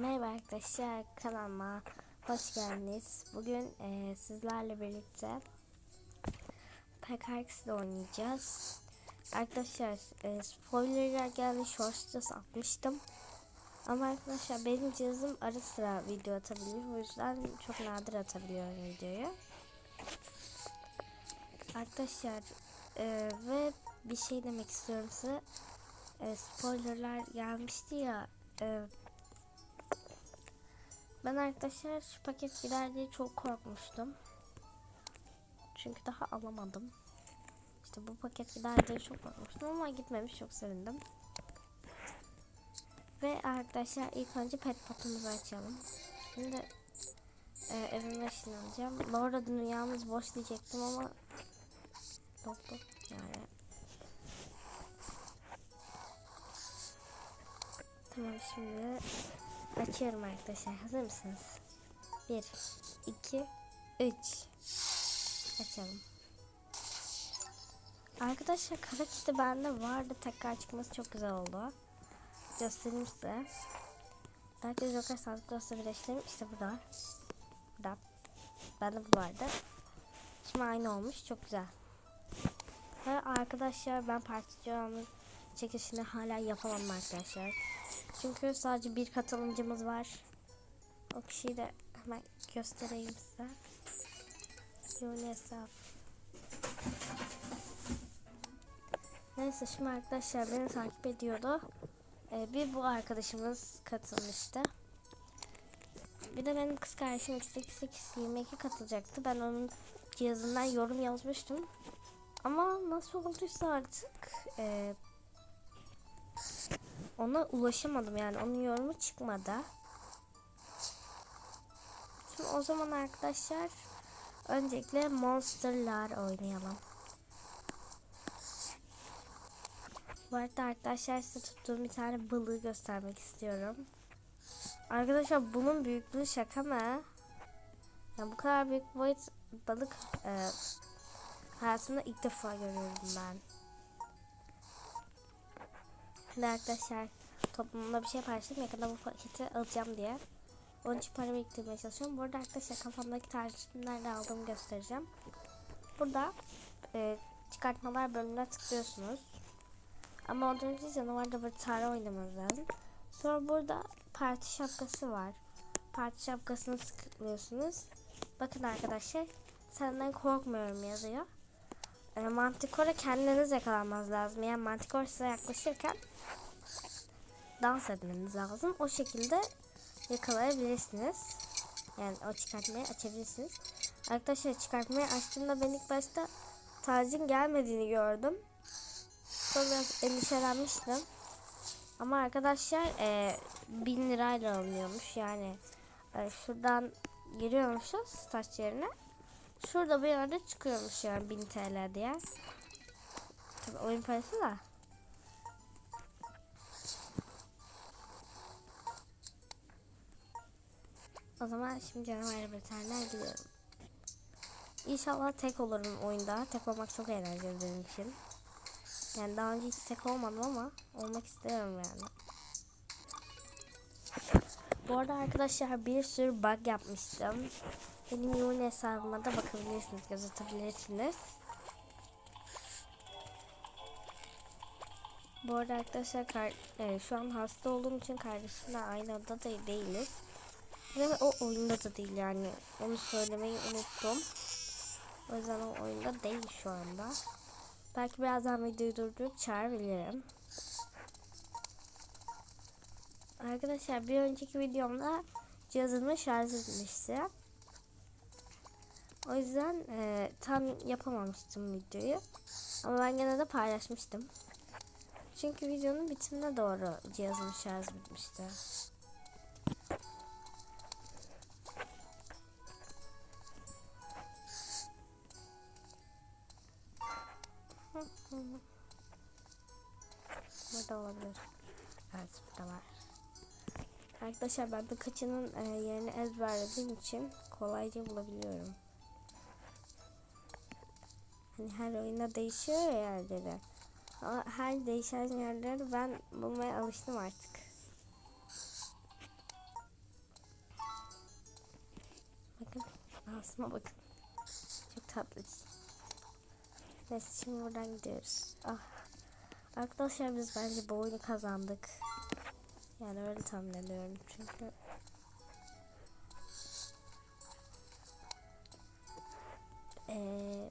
Merhaba arkadaşlar kanalıma hoş geldiniz. Bugün e, sizlerle birlikte PKX'de oynayacağız. Arkadaşlar e, spoilerler geldi shorts'ta atmıştım. Ama arkadaşlar benim cihazım ara sıra video atabiliyor. O yüzden çok nadir atabiliyorum videoyu. Arkadaşlar e, ve bir şey demek istiyorum size. E, spoilerlar gelmişti ya. E, ben arkadaşlar şu paket gider diye çok korkmuştum. Çünkü daha alamadım. İşte bu paket gider diye çok korkmuştum ama gitmemiş çok sevindim. Ve arkadaşlar ilk önce pet potumuzu açalım. Şimdi e, evime ışınlanacağım. Arada dünyamız boş diyecektim ama doldu yani. Tamam şimdi açıyorum arkadaşlar. Hazır mısınız? 1 2 3 Açalım. Arkadaşlar kara kiti bende vardı. Tekrar çıkması çok güzel oldu. Göstereyim size. Belki Joker sağlık dostu birleştirelim. İşte burada. Burada. Bende bu vardı. Şimdi aynı olmuş. Çok güzel. Ve arkadaşlar ben parçacığımın çekişini hala yapamam arkadaşlar. Çünkü sadece bir katılımcımız var. O kişiyi de hemen göstereyim size. Yoni hesap. Neyse şimdi arkadaşlar beni takip ediyordu. Ee, bir bu arkadaşımız katılmıştı. Bir de benim kız kardeşim 8822 katılacaktı. Ben onun cihazından yorum yazmıştım. Ama nasıl olduysa artık e, ona ulaşamadım yani onun yorumu çıkmadı. Şimdi o zaman arkadaşlar öncelikle Monster'lar oynayalım. Bu arada arkadaşlar size tuttuğum bir tane balığı göstermek istiyorum. Arkadaşlar bunun büyüklüğü şaka mı? Yani bu kadar büyük boyut balık e, hayatımda ilk defa görüyorum ben. Şimdi arkadaşlar toplumda bir şey paylaştım. Yakında bu paketi alacağım diye. Onun için para biriktirmeye çalışıyorum. Burada arkadaşlar kafamdaki tarihimi nerede aldığımı göstereceğim. Burada e, çıkartmalar bölümüne tıklıyorsunuz. Ama ondan önce canavarda bir tane oynamanız lazım. Sonra burada parti şapkası var. Parti şapkasını tıklıyorsunuz. Bakın arkadaşlar senden korkmuyorum yazıyor. E, mantikora kendiniz yakalanmanız lazım. Yani mantikor size yaklaşırken dans etmeniz lazım. O şekilde yakalayabilirsiniz. Yani o çıkartmayı açabilirsiniz. Arkadaşlar çıkartmayı açtığımda ben ilk başta tacın gelmediğini gördüm. Sonra biraz endişelenmiştim. Ama arkadaşlar e, 1000 lirayla alınıyormuş. Yani e, şuradan giriyormuşuz taş yerine. Şurada bir yerde çıkıyormuş yani 1000 TL diye. Tabii oyun parası da. O zaman şimdi canavar bültenler gidiyorum. İnşallah tek olurum oyunda. Tek olmak çok eğlenceli benim için. Yani daha önce hiç tek olmadım ama olmak istiyorum yani. Bu arada arkadaşlar bir sürü bug yapmıştım. Benim yoğun hesabıma da bakabilirsiniz, göz atabilirsiniz. Bu arada arkadaşlar e, şu an hasta olduğum için kardeşimle aynı odada değiliz. Ve o oyunda da değil yani. Onu söylemeyi unuttum. O yüzden o oyunda değil şu anda. Belki birazdan videoyu durdurup çağırabilirim. Arkadaşlar bir önceki videomda cihazımı şarj etmişti. O yüzden e, tam yapamamıştım videoyu. Ama ben gene de paylaşmıştım. Çünkü videonun bitimine doğru cihazım şarj bitmişti. Burada olabilir. Evet burada var. Arkadaşlar ben birkaçının e, yerini ezberlediğim için kolayca bulabiliyorum. Hani her oyunda değişiyor ya yerleri. Her değişen yerleri ben bulmaya alıştım artık. Bakın dansıma bakın. Çok tatlı. Neyse şimdi buradan gidiyoruz. Ah. Arkadaşlar biz bence bu oyunu kazandık. Yani öyle tahmin ediyorum çünkü ee,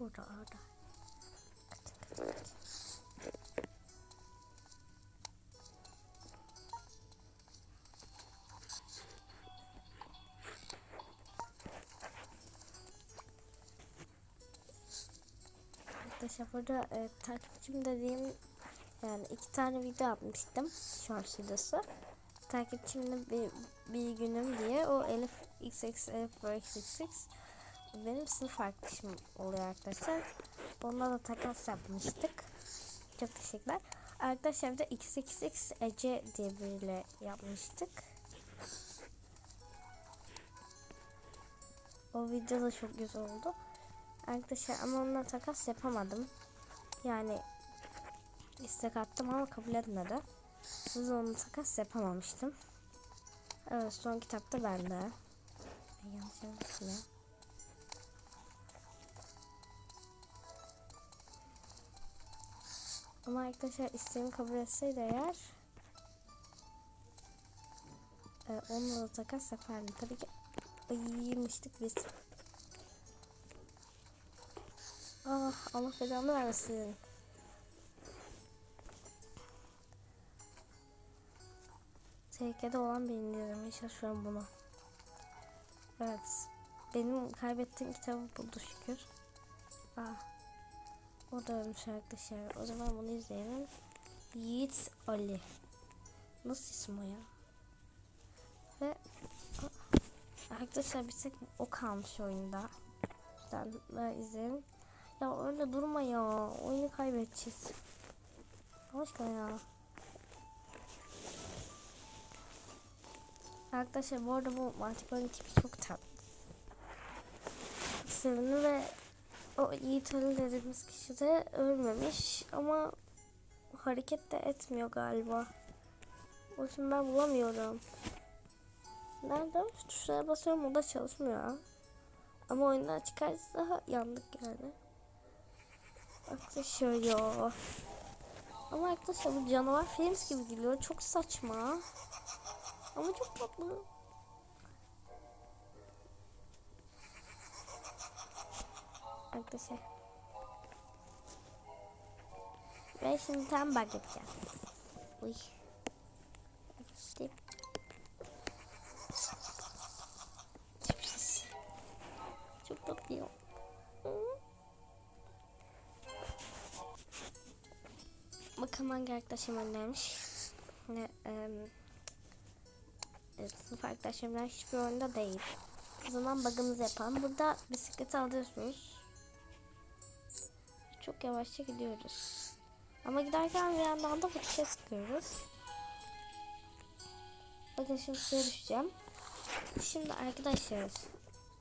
orada orada. Arkadaşlar burada e, takipçim dediğim yani iki tane video yapmıştım short videosu. Takipçimle bir, bir günüm diye o Elif XX Elif XX benim sınıf arkadaşım oluyor arkadaşlar. Onunla da takas yapmıştık. Çok teşekkürler. Arkadaşlar bir de XXX Ece diye biriyle yapmıştık. O video da çok güzel oldu. Arkadaşlar ama onunla takas yapamadım. Yani istek attım ama kabul etmedi. O yüzden onunla takas yapamamıştım. Evet son kitapta bende. Yanlış yazmışım ya. Ama arkadaşlar isteğimi kabul etseydi eğer e, onunla da takas yapardım. Tabii ki ayırmıştık biz. Ah Allah belanı versin. Tehlikede olan birini izlemeye çalışıyorum bunu. Evet. Benim kaybettiğim kitabı buldu şükür. Ah. O da ölmüş arkadaşlar. O zaman bunu izleyelim. Yiğit Ali. Nasıl isim o ya? Ve arkadaşlar bir tek o kalmış oyunda. Sen de izleyelim. Ya öyle durma ya. Oyunu kaybedeceğiz. Başka ya. Arkadaşlar bu arada bu Mantico'nun tipi çok tatlı. Sevimli ve o Yiğit Ali dediğimiz kişi de ölmemiş ama hareket de etmiyor galiba. O şimdi ben bulamıyorum. Nerede? Tuşlara basıyorum o da çalışmıyor. Ama oyundan çıkarsa yandık yani. Arkadaşlar. Ama arkadaşlar bu canavar films gibi geliyor. Çok saçma. Ama çok tatlı. Arkadaşlar. Ben şimdi tam bug yapacağım. Uy. Tipsiz. Çok tatlı. Bakalım hangi arkadaşım öndermiş. Ne, evet, sınıf arkadaşlarımdan hiçbir oyunda değil. O zaman bug'ımızı yapalım. Burada bisikleti alıyorsunuz. Çok yavaşça gidiyoruz. Ama giderken bir yandan da tuşa sıkıyoruz. Bakın şimdi suya düşeceğim. Şimdi arkadaşlar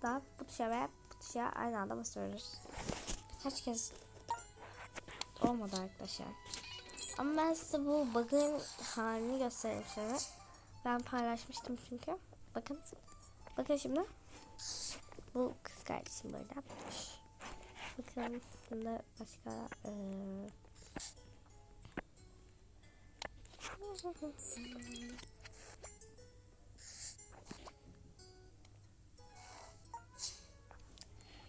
daha bu tuşa ve bu tuşa aynı anda basıyoruz. Kaç kez olmadı arkadaşlar. Ama ben size bu bug'ın halini göstereyim şöyle. Ben paylaşmıştım çünkü. Bakın. Bakın şimdi. Bu kız kardeşim böyle yapmış. Bakın bunda başka eee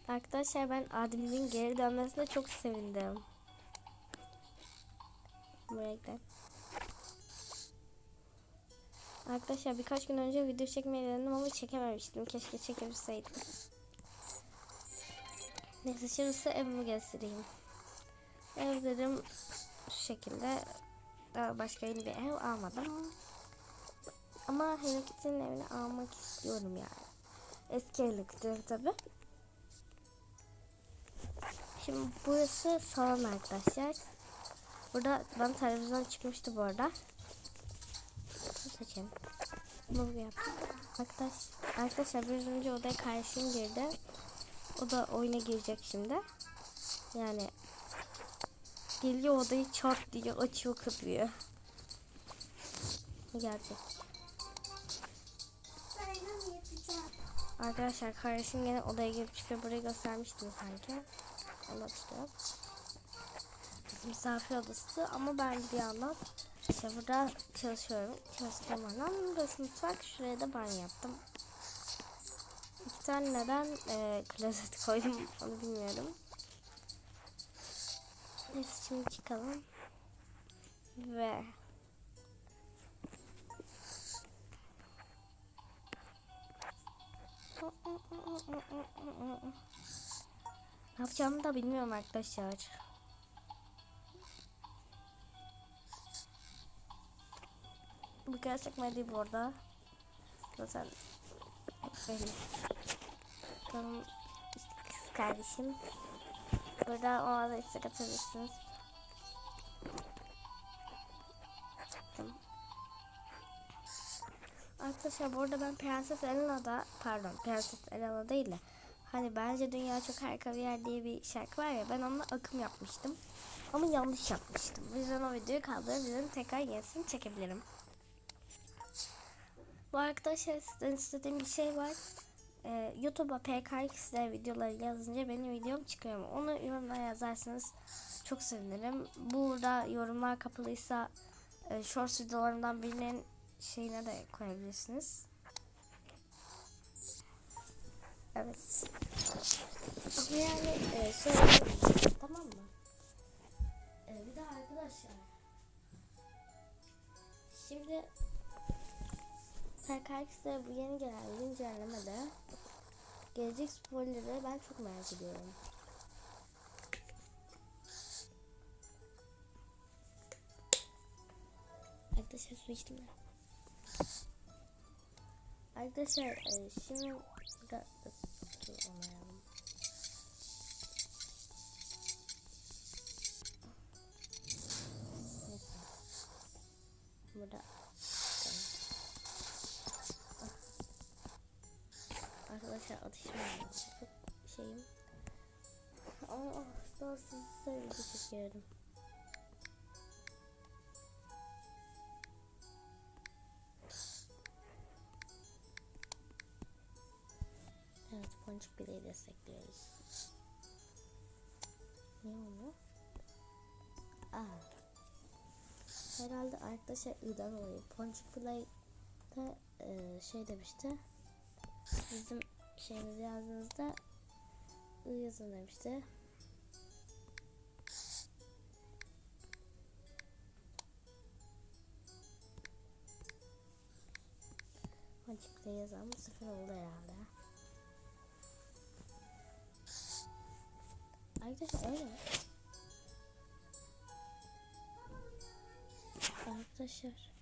Arkadaşlar ben adminin geri dönmesine çok sevindim. Buraya gidelim. Arkadaşlar birkaç gün önce video çekmeyi denedim ama çekememiştim. Keşke çekebilseydim. Neyse şimdi size evimi göstereyim. Ev dedim şu şekilde. Daha başka yeni bir ev almadım. Ama Hello Kitty'nin evini almak istiyorum yani. Eski Hello tabi. Şimdi burası salon arkadaşlar. Burada ben televizyon çıkmıştı bu arada. Seçelim. Bunu yaptım. Arkadaş, arkadaşlar biraz önce odaya kardeşim girdi. O da oyuna girecek şimdi. Yani geliyor odayı çat diye açıyor kapıyı. Gelecek. Arkadaşlar kardeşim yine odaya girip çıkıyor. Burayı göstermiştim sanki. Anlatıyorum. Misafir odası ama ben bir yandan işte burada çalışıyorum. Çalıştığım alan burası mutfak. Şuraya da banyo yaptım. Tane neden e, klozet koydum onu bilmiyorum. Neyse şimdi çıkalım. Ve Ne yapacağımı da bilmiyorum arkadaşlar. Bu gerçek mi değil bu arada? Zaten belli. İşte kız kardeşim. Burada ona da istek atabilirsiniz. Tamam. Arkadaşlar bu arada ben Prenses Elena'da pardon Prenses Elena değil de hani bence dünya çok harika bir yer diye bir şarkı var ya ben onunla akım yapmıştım. Ama yanlış yapmıştım. O yüzden o videoyu kaldırabilirim. Tekrar yenisini çekebilirim. Bu arkadaşlar sizden istediğim bir şey var. Ee, YouTube'a PKX'de videoları yazınca benim videom çıkıyor mu? Onu yorumlara yazarsanız çok sevinirim. Burada yorumlar kapalıysa e, shorts videolarımdan birinin şeyine de koyabilirsiniz. Evet. Ama yani e, şöyle tamam mı? E, bir de arkadaşlar şimdi PKX'de bu yeni gelen güncellemede gelecek spoilerları ben çok merak ediyorum. Arkadaşlar su içtim de. Arkadaşlar e, şimdi burada dur onayalım. Neyse. Burada çıkalım. Ah. Arkadaşlar. Çok şeyim. Ama daha size video çekiyorum. Evet, Ponçik Bile'yi destekliyoruz. Ne oldu? Aa. Herhalde arkadaşlar İ'den dolayı Ponçik Bile'de e, şey demişti. Bizim şeyimizi yazdığınızda I yazın demişti. Bile yazan sıfır oldu herhalde. Arkadaşlar öyle. Arkadaşlar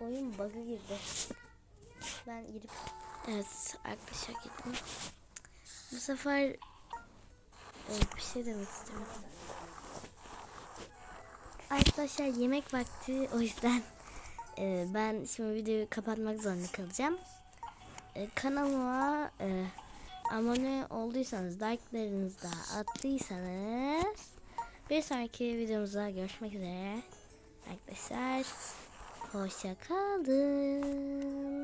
oyun bug'a girdi. Ben girip evet arkadaşlar gittim. Bu sefer evet, bir şey demek istiyorum. Arkadaşlar yemek vakti o yüzden e, ben şimdi videoyu kapatmak zorunda kalacağım. E, kanalıma e, abone olduysanız, like'larınızı da attıysanız bir sonraki videomuzda görüşmek üzere. Arkadaşlar hoşça kalın.